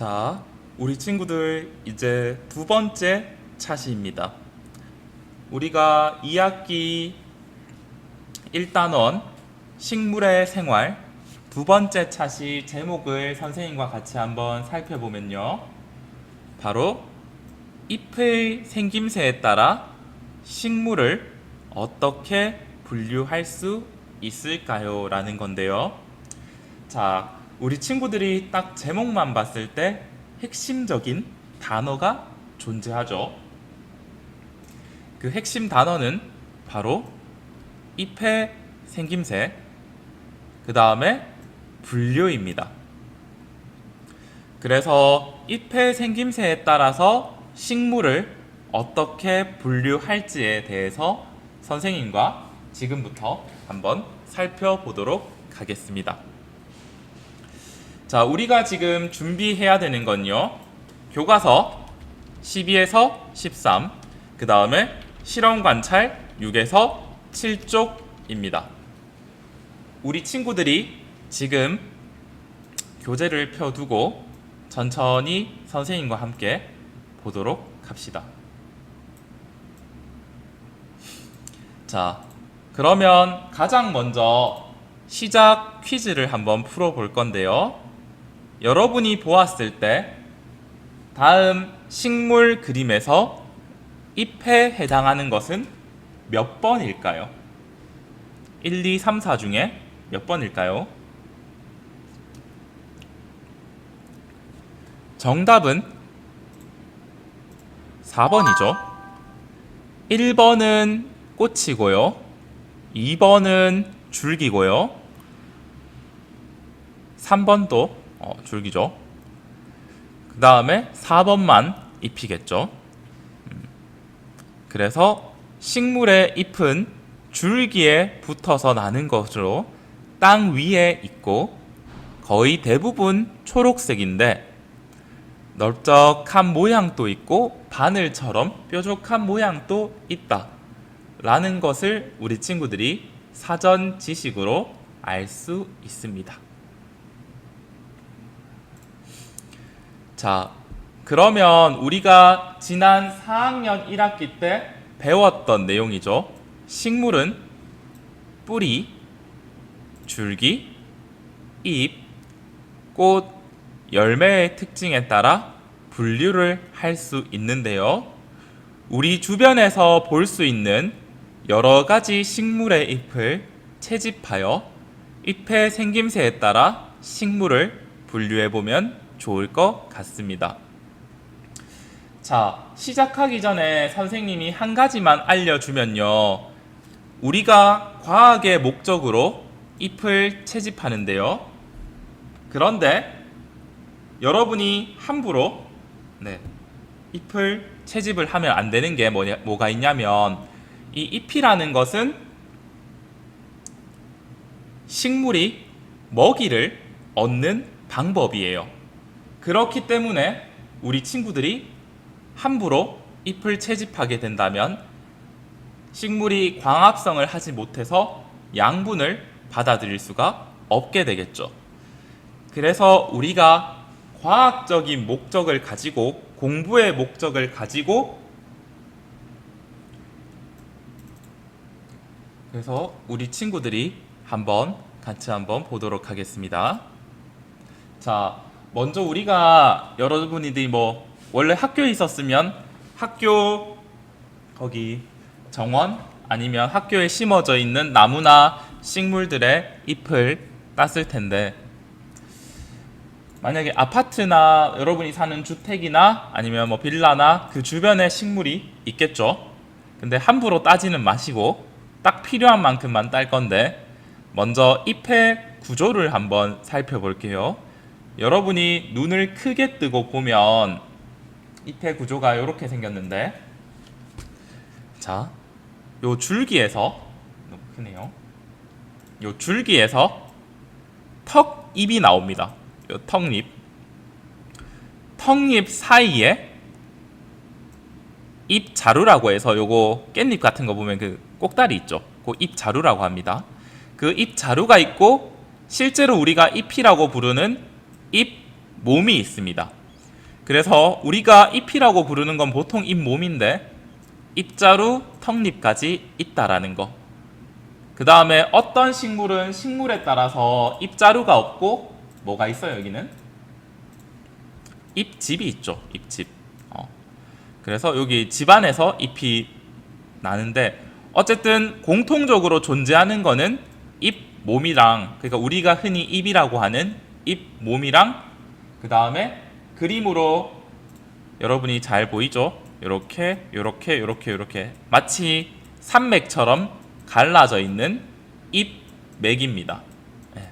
자, 우리 친구들 이제 두 번째 차시입니다. 우리가 2학기 1단원 식물의 생활 두 번째 차시 제목을 선생님과 같이 한번 살펴보면요. 바로 잎의 생김새에 따라 식물을 어떻게 분류할 수 있을까요? 라는 건데요. 자, 우리 친구들이 딱 제목만 봤을 때 핵심적인 단어가 존재하죠. 그 핵심 단어는 바로 잎의 생김새, 그 다음에 분류입니다. 그래서 잎의 생김새에 따라서 식물을 어떻게 분류할지에 대해서 선생님과 지금부터 한번 살펴보도록 하겠습니다. 자, 우리가 지금 준비해야 되는 건요. 교과서 12에서 13, 그 다음에 실험 관찰 6에서 7쪽입니다. 우리 친구들이 지금 교재를 펴두고 천천히 선생님과 함께 보도록 합시다. 자, 그러면 가장 먼저 시작 퀴즈를 한번 풀어볼 건데요. 여러분이 보았을 때 다음 식물 그림에서 잎에 해당하는 것은 몇 번일까요? 1, 2, 3, 4 중에 몇 번일까요? 정답은 4번이죠. 1번은 꽃이고요. 2번은 줄기고요. 3번도 어, 줄기죠. 그 다음에 4번만 잎이겠죠. 음. 그래서 식물의 잎은 줄기에 붙어서 나는 것으로 땅 위에 있고 거의 대부분 초록색인데 넓적한 모양도 있고 바늘처럼 뾰족한 모양도 있다. 라는 것을 우리 친구들이 사전 지식으로 알 수 있습니다. 자, 그러면 우리가 지난 4학년 1학기 때 배웠던 내용이죠. 식물은 뿌리, 줄기, 잎, 꽃, 열매의 특징에 따라 분류를 할 수 있는데요. 우리 주변에서 볼 수 있는 여러 가지 식물의 잎을 채집하여 잎의 생김새에 따라 식물을 분류해 보면 좋을 것 같습니다. 자, 시작하기 전에 선생님이 한 가지만 알려주면요. 우리가 과학의 목적으로 잎을 채집하는데요. 그런데 여러분이 함부로 네, 잎을 채집을 하면 안 되는 게 뭐냐, 뭐가 있냐면 이 잎이라는 것은 식물이 먹이를 얻는 방법이에요. 그렇기 때문에 우리 친구들이 함부로 잎을 채집하게 된다면 식물이 광합성을 하지 못해서 양분을 받아들일 수가 없게 되겠죠. 그래서 우리가 과학적인 목적을 가지고 공부의 목적을 가지고 그래서 우리 친구들이 한번 같이 한번 보도록 하겠습니다. 자, 먼저 우리가 여러분들이 뭐 원래 학교에 있었으면 학교 거기 정원 아니면 학교에 심어져 있는 나무나 식물들의 잎을 땄을 텐데 만약에 아파트나 여러분이 사는 주택이나 아니면 뭐 빌라나 그 주변에 식물이 있겠죠. 근데 함부로 따지는 마시고 딱 필요한 만큼만 딸 건데 먼저 잎의 구조를 한번 살펴볼게요. 여러분이 눈을 크게 뜨고 보면 잎의 구조가 이렇게 생겼는데 자, 요 줄기에서 너무 크네요. 요 줄기에서 턱 잎이 나옵니다. 요 턱잎. 턱잎 사이에 잎 자루라고 해서 요거 깻잎 같은 거 보면 그 꼭다리 있죠. 그 잎 자루라고 합니다. 그 잎 자루가 있고 실제로 우리가 잎이라고 부르는 잎 몸이 있습니다. 그래서 우리가 잎이라고 부르는 건 보통 잎몸인데 잎자루, 턱잎까지 있다라는 거. 그 다음에 어떤 식물은 식물에 따라서 잎자루가 없고 뭐가 있어요 여기는? 잎집이 있죠 잎집. 어. 그래서 여기 집안에서 잎이 나는데 어쨌든 공통적으로 존재하는 거는 잎 몸이랑 그러니까 우리가 흔히 잎이라고 하는 잎 몸이랑 그 다음에 그림으로 여러분이 잘 보이죠? 요렇게 요렇게 요렇게 요렇게 마치 산맥처럼 갈라져 있는 잎 맥입니다. 예.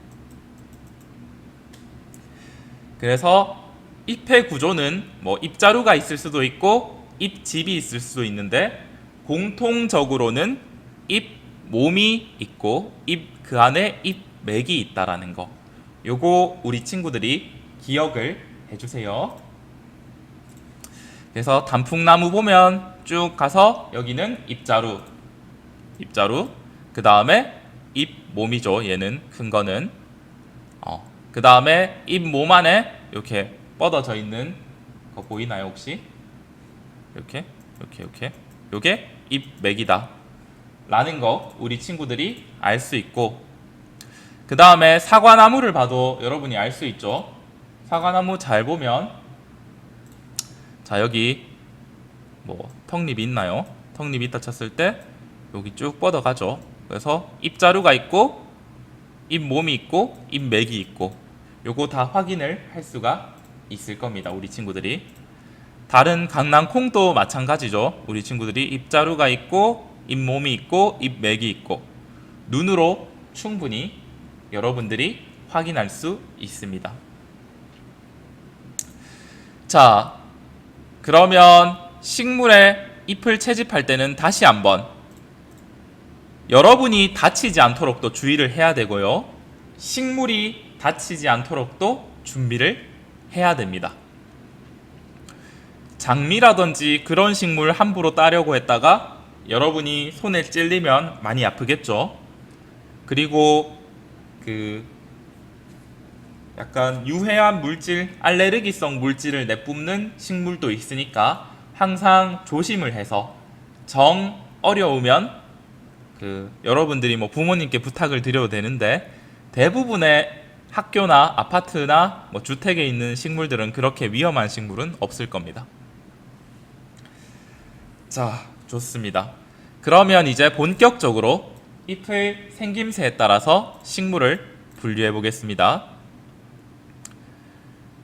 그래서 잎의 구조는 뭐 잎자루가 있을 수도 있고 잎집이 있을 수도 있는데 공통적으로는 잎 몸이 있고 잎 그 안에 잎 맥이 있다라는 거. 요거 우리 친구들이 기억을 해주세요. 그래서 단풍나무 보면 쭉 가서 여기는 잎자루, 잎자루. 그 다음에 잎 몸이죠. 얘는 큰 거는. 어. 그 다음에 잎몸 안에 이렇게 뻗어져 있는 거 보이나요 혹시? 이렇게, 이렇게, 이렇게. 요게 잎 맥이다. 라는 거 우리 친구들이 알 수 있고 그 다음에 사과나무를 봐도 여러분이 알 수 있죠. 사과나무 잘 보면 자 여기 뭐 턱잎이 있나요? 턱잎이 있다 쳤을 때 여기 쭉 뻗어가죠. 그래서 잎자루가 있고 잎몸이 있고 잎맥이 있고 요거 다 확인을 할 수가 있을 겁니다. 우리 친구들이 다른 강낭콩도 마찬가지죠. 우리 친구들이 잎자루가 있고 잎몸이 있고 잎맥이 있고 눈으로 충분히 여러분들이 확인할 수 있습니다. 자, 그러면 식물의 잎을 채집할 때는 다시 한번 여러분이 다치지 않도록도 주의를 해야 되고요. 식물이 다치지 않도록도 준비를 해야 됩니다. 장미라든지 그런 식물 함부로 따려고 했다가 여러분이 손에 찔리면 많이 아프겠죠. 그리고 그 약간 유해한 물질, 알레르기성 물질을 내뿜는 식물도 있으니까 항상 조심을 해서 정 어려우면 그 여러분들이 뭐 부모님께 부탁을 드려도 되는데 대부분의 학교나 아파트나 뭐 주택에 있는 식물들은 그렇게 위험한 식물은 없을 겁니다. 자, 좋습니다. 그러면 이제 본격적으로 잎의 생김새에 따라서 식물을 분류해 보겠습니다.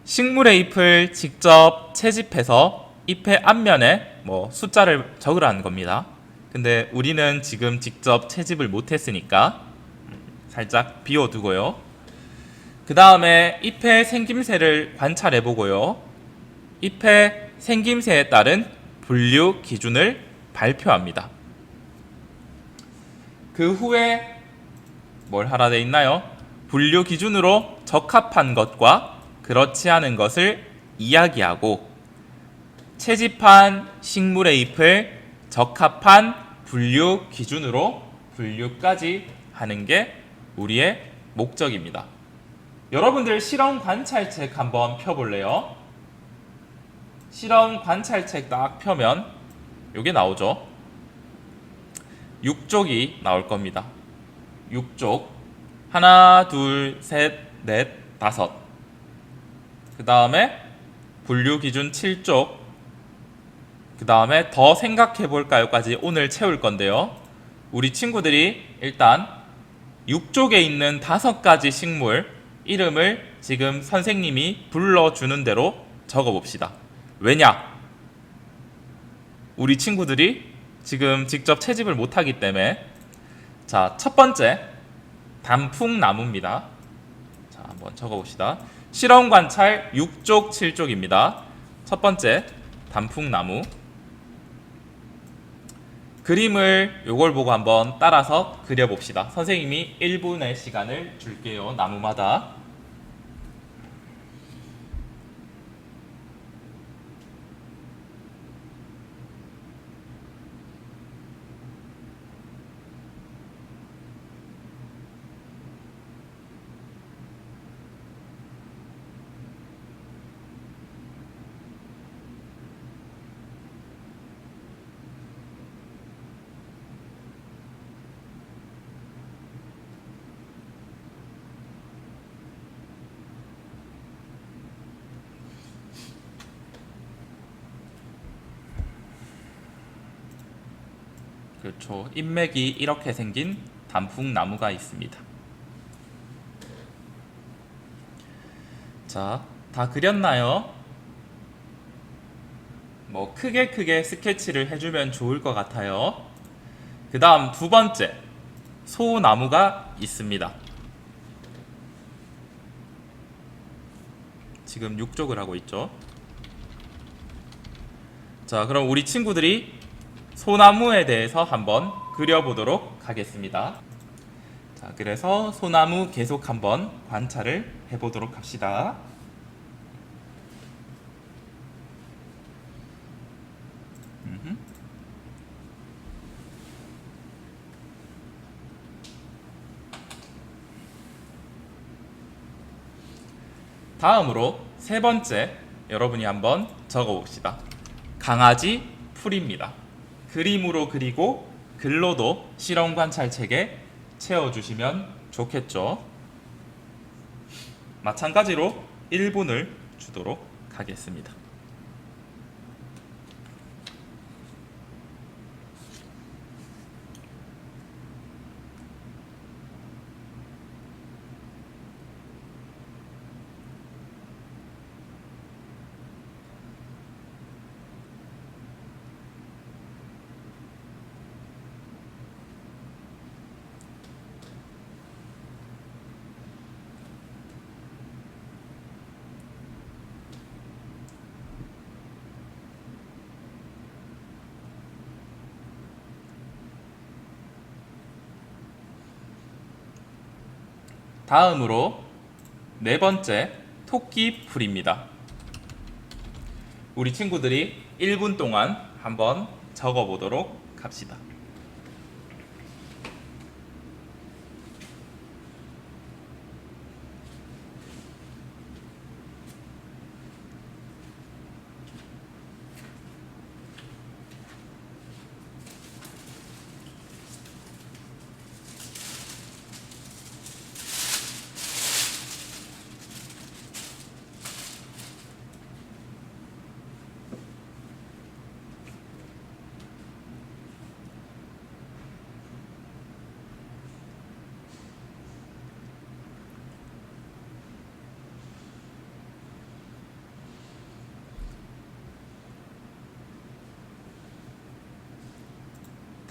식물의 잎을 직접 채집해서 잎의 앞면에 뭐 숫자를 적으라는 겁니다. 근데 우리는 지금 직접 채집을 못했으니까 살짝 비워두고요. 그 다음에 잎의 생김새를 관찰해 보고요. 잎의 생김새에 따른 분류 기준을 발표합니다. 그 후에 뭘 하라 돼 있나요? 분류 기준으로 적합한 것과 그렇지 않은 것을 이야기하고 채집한 식물의 잎을 적합한 분류 기준으로 분류까지 하는 게 우리의 목적입니다. 여러분들 실험 관찰책 한번 펴볼래요? 실험 관찰책 딱 펴면 이게 나오죠. 6족이 나올 겁니다. 6족. 하나, 둘, 셋, 넷, 다섯. 그 다음에 분류 기준 7족. 그 다음에 더 생각해 볼까요까지 오늘 채울 건데요. 우리 친구들이 일단 6족에 있는 다섯 가지 식물 이름을 지금 선생님이 불러주는 대로 적어 봅시다. 왜냐? 우리 친구들이 지금 직접 채집을 못하기 때문에 자, 첫 번째 단풍나무입니다. 자, 한번 적어봅시다. 실험 관찰 6쪽, 7쪽입니다. 첫 번째 단풍나무 그림을 요걸 보고 한번 따라서 그려봅시다. 선생님이 1분의 시간을 줄게요. 나무마다. 그렇죠. 인맥이 이렇게 생긴 단풍나무가 있습니다. 자, 다 그렸나요? 뭐 크게 크게 스케치를 해주면 좋을 것 같아요. 그 다음 두 번째 소나무가 있습니다. 지금 육족을 하고 있죠. 자, 그럼 우리 친구들이 소나무에 대해서 한번 그려보도록 하겠습니다. 자, 그래서 소나무 계속 한번 관찰을 해보도록 합시다. 다음으로 세 번째 여러분이 한번 적어봅시다. 강아지 풀입니다. 그림으로 그리고 글로도 실험 관찰책에 채워주시면 좋겠죠. 마찬가지로 1분을 주도록 하겠습니다. 다음으로 네 번째 토끼 풀입니다. 우리 친구들이 1분 동안 한번 적어 보도록 합시다.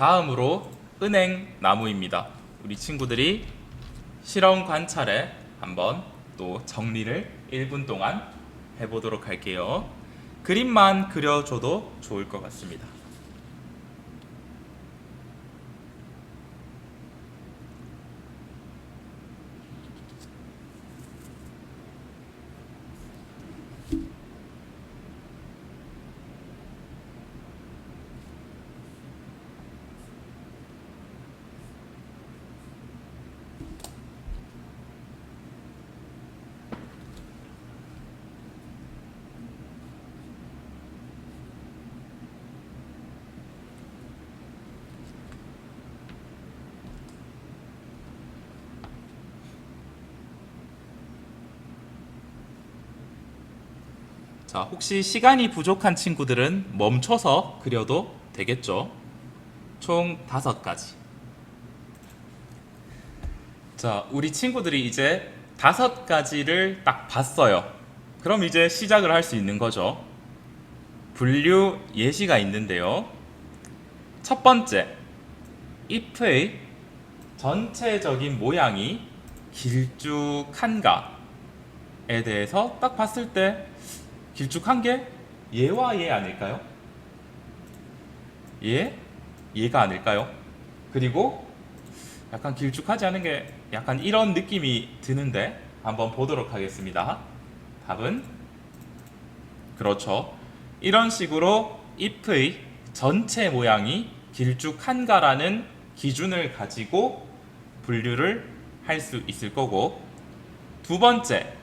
다음으로 은행 나무입니다. 우리 친구들이 실험 관찰에 한번 또 정리를 1분 동안 해보도록 할게요. 그림만 그려줘도 좋을 것 같습니다. 자, 혹시 시간이 부족한 친구들은 멈춰서 그려도 되겠죠? 총 다섯 가지. 자, 우리 친구들이 이제 다섯 가지를 딱 봤어요. 그럼 이제 시작을 할 수 있는 거죠. 분류 예시가 있는데요. 첫 번째, 잎의 전체적인 모양이 길쭉한가에 대해서 딱 봤을 때 길쭉한 게 얘와 얘 아닐까요? 얘? 얘가 아닐까요? 그리고 약간 길쭉하지 않은 게 약간 이런 느낌이 드는데 한번 보도록 하겠습니다. 답은 그렇죠. 이런 식으로 잎의 전체 모양이 길쭉한가라는 기준을 가지고 분류를 할 수 있을 거고 두 번째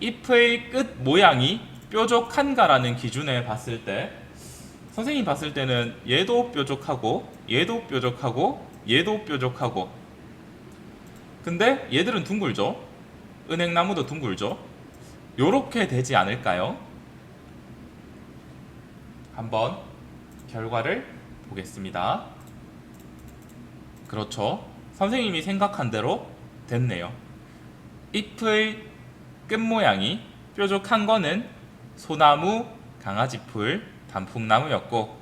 잎의 끝 모양이 뾰족한가라는 기준에 봤을 때 선생님이 봤을 때는 얘도 뾰족하고 얘도 뾰족하고 얘도 뾰족하고 근데 얘들은 둥글죠 은행나무도 둥글죠 요렇게 되지 않을까요? 한번 결과를 보겠습니다 그렇죠. 선생님이 생각한 대로 됐네요. 잎의 끝 모양이 뾰족한 거는 소나무, 강아지풀, 단풍나무였고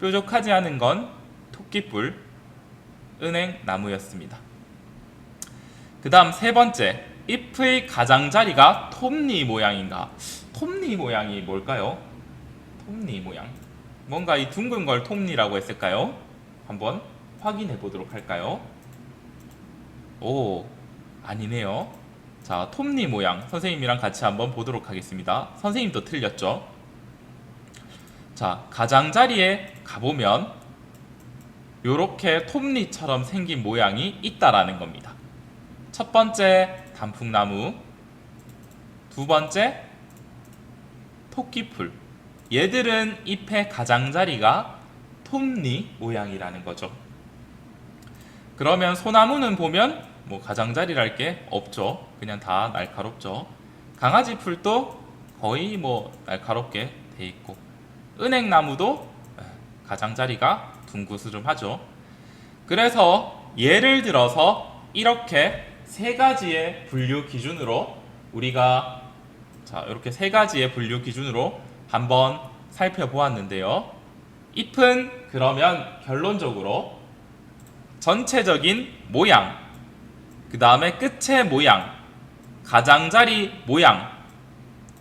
뾰족하지 않은 건 토끼뿔, 은행나무였습니다. 그 다음 세 번째, 잎의 가장자리가 톱니 모양인가? 톱니 모양이 뭘까요? 톱니 모양. 뭔가 이 둥근 걸 톱니라고 했을까요? 한번 확인해 보도록 할까요? 오, 아니네요. 자, 톱니 모양 선생님이랑 같이 한번 보도록 하겠습니다. 선생님도 틀렸죠? 자, 가장자리에 가보면 요렇게 톱니처럼 생긴 모양이 있다라는 겁니다. 첫 번째 단풍나무, 두 번째 토끼풀. 얘들은 잎의 가장자리가 톱니 모양이라는 거죠. 그러면 소나무는 보면 뭐 가장자리랄 게 없죠. 그냥 다 날카롭죠. 강아지 풀도 거의 뭐 날카롭게 돼 있고 은행나무도 가장자리가 둥그스름하죠. 그래서 예를 들어서 이렇게 세 가지의 분류 기준으로 우리가 자 이렇게 세 가지의 분류 기준으로 한번 살펴보았는데요. 잎은 그러면 결론적으로 전체적인 모양, 그 다음에 끝의 모양, 가장자리 모양,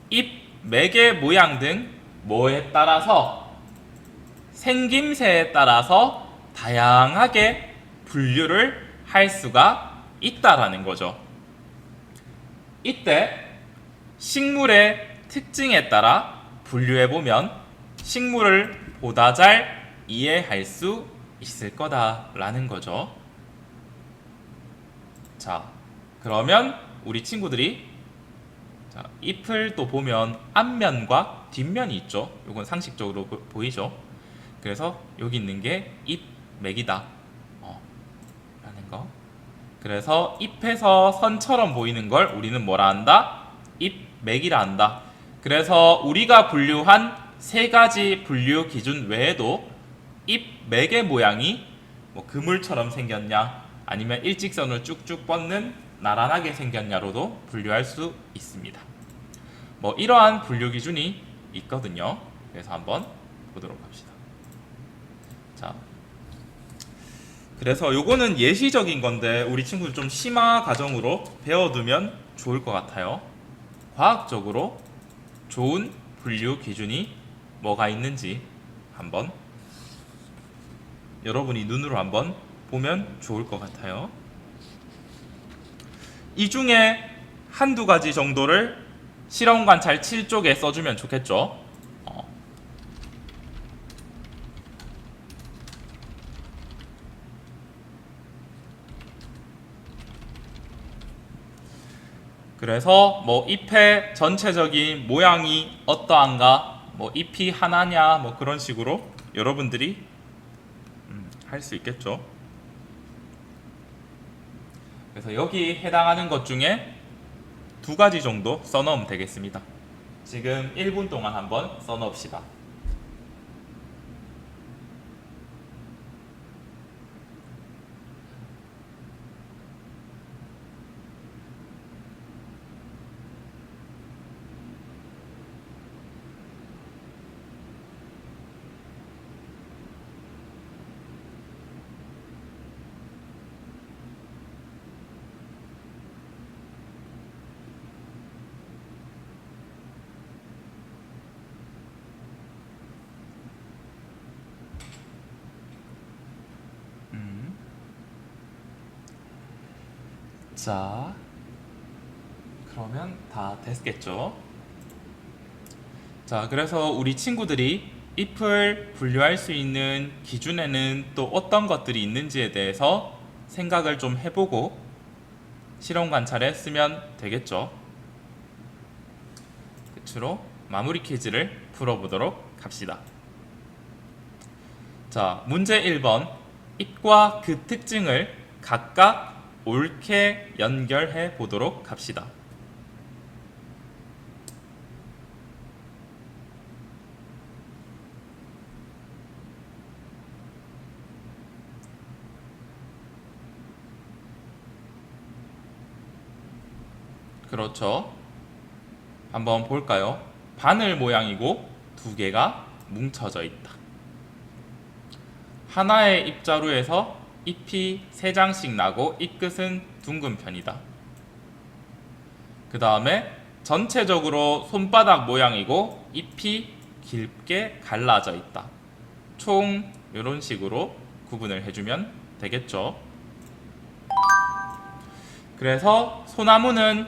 잎 매개 모양 등 뭐에 따라서 생김새에 따라서 다양하게 분류를 할 수가 있다라는 거죠. 이때 식물의 특징에 따라 분류해 보면 식물을 보다 잘 이해할 수 있을 거다라는 거죠. 자, 그러면 우리 친구들이 자, 잎을 또 보면 앞면과 뒷면이 있죠. 이건 상식적으로 보- 보이죠. 그래서 여기 있는 게 잎맥이다. 어, 라는 거. 그래서 잎에서 선처럼 보이는 걸 우리는 뭐라 한다? 잎맥이라 한다. 그래서 우리가 분류한 세 가지 분류 기준 외에도 잎맥의 모양이 뭐 그물처럼 생겼냐 아니면 일직선을 쭉쭉 뻗는 나란하게 생겼냐로도 분류할 수 있습니다. 뭐 이러한 분류 기준이 있거든요. 그래서 한번 보도록 합시다. 자, 그래서 요거는 예시적인 건데 우리 친구들 좀 심화 과정으로 배워두면 좋을 것 같아요. 과학적으로 좋은 분류 기준이 뭐가 있는지 한번 여러분이 눈으로 한번 보면 좋을 것 같아요. 이 중에 한두 가지 정도를 실험 관찰 7쪽에 써주면 좋겠죠. 어. 그래서 뭐 잎의 전체적인 모양이 어떠한가, 뭐 잎이 하나냐, 뭐 그런 식으로 여러분들이 할 수 있겠죠. 그래서 여기 해당하는 것 중에 두 가지 정도 써놓으면 되겠습니다. 지금 1분 동안 한번 써놓읍시다. 자, 그러면 다 됐겠죠? 자, 그래서 우리 친구들이 잎을 분류할 수 있는 기준에는 또 어떤 것들이 있는지에 대해서 생각을 좀 해보고 실험 관찰에 쓰면 되겠죠. 끝으로 마무리 퀴즈를 풀어보도록 합시다. 자, 문제 1번. 잎과 그 특징을 각각 옳게 연결해 보도록 합시다. 그렇죠. 한번 볼까요? 바늘 모양이고 두 개가 뭉쳐져 있다. 하나의 입자루에서 잎이 세 장씩 나고 잎끝은 둥근 편이다. 그 다음에 전체적으로 손바닥 모양이고 잎이 길게 갈라져 있다. 총 이런 식으로 구분을 해주면 되겠죠. 그래서 소나무는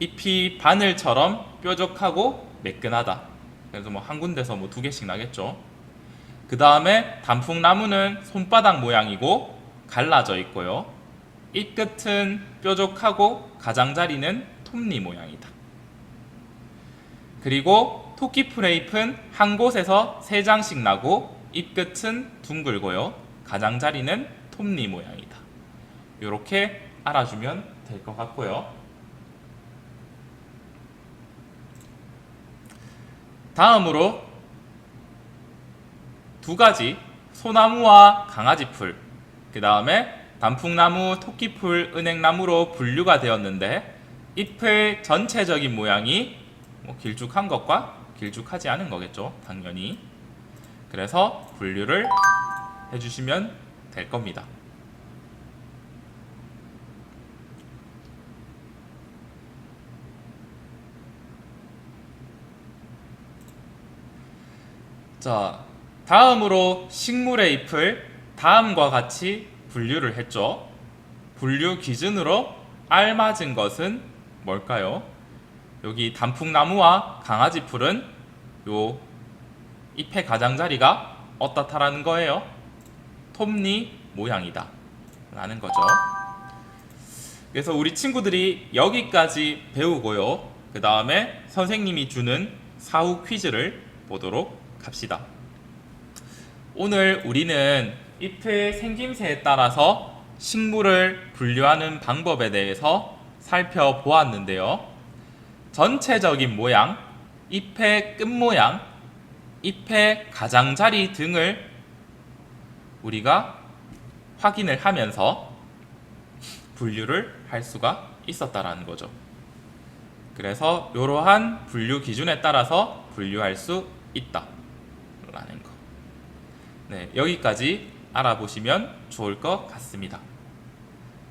잎이 바늘처럼 뾰족하고 매끈하다. 그래서 뭐 한 군데서 뭐 두 개씩 나겠죠. 그 다음에 단풍나무는 손바닥 모양이고 갈라져 있고요. 잎 끝은 뾰족하고 가장자리는 톱니 모양이다. 그리고 토끼 프레이프는 한 곳에서 세 장씩 나고 잎 끝은 둥글고요. 가장자리는 톱니 모양이다. 이렇게 알아주면 될 것 같고요. 다음으로 두 가지 소나무와 강아지풀, 그 다음에 단풍나무, 토끼풀, 은행나무로 분류가 되었는데 잎의 전체적인 모양이 뭐 길쭉한 것과 길쭉하지 않은 거겠죠, 당연히. 그래서 분류를 해주시면 될 겁니다. 자, 다음으로 식물의 잎을 다음과 같이 분류를 했죠. 분류 기준으로 알맞은 것은 뭘까요? 여기 단풍나무와 강아지풀은 요 잎의 가장자리가 어떻다라는 거예요? 톱니 모양이다. 라는 거죠. 그래서 우리 친구들이 여기까지 배우고요. 그 다음에 선생님이 주는 사후 퀴즈를 보도록 합시다. 오늘 우리는 잎의 생김새에 따라서 식물을 분류하는 방법에 대해서 살펴보았는데요. 전체적인 모양, 잎의 끝 모양, 잎의 가장자리 등을 우리가 확인을 하면서 분류를 할 수가 있었다라는 거죠. 그래서 이러한 분류 기준에 따라서 분류할 수 있다라는 거. 네, 여기까지 알아보시면 좋을 것 같습니다.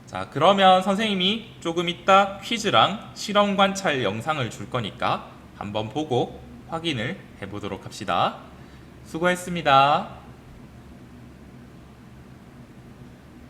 자, 그러면 선생님이 조금 이따 퀴즈랑 실험 관찰 영상을 줄 거니까 한번 보고 확인을 해보도록 합시다. 수고했습니다.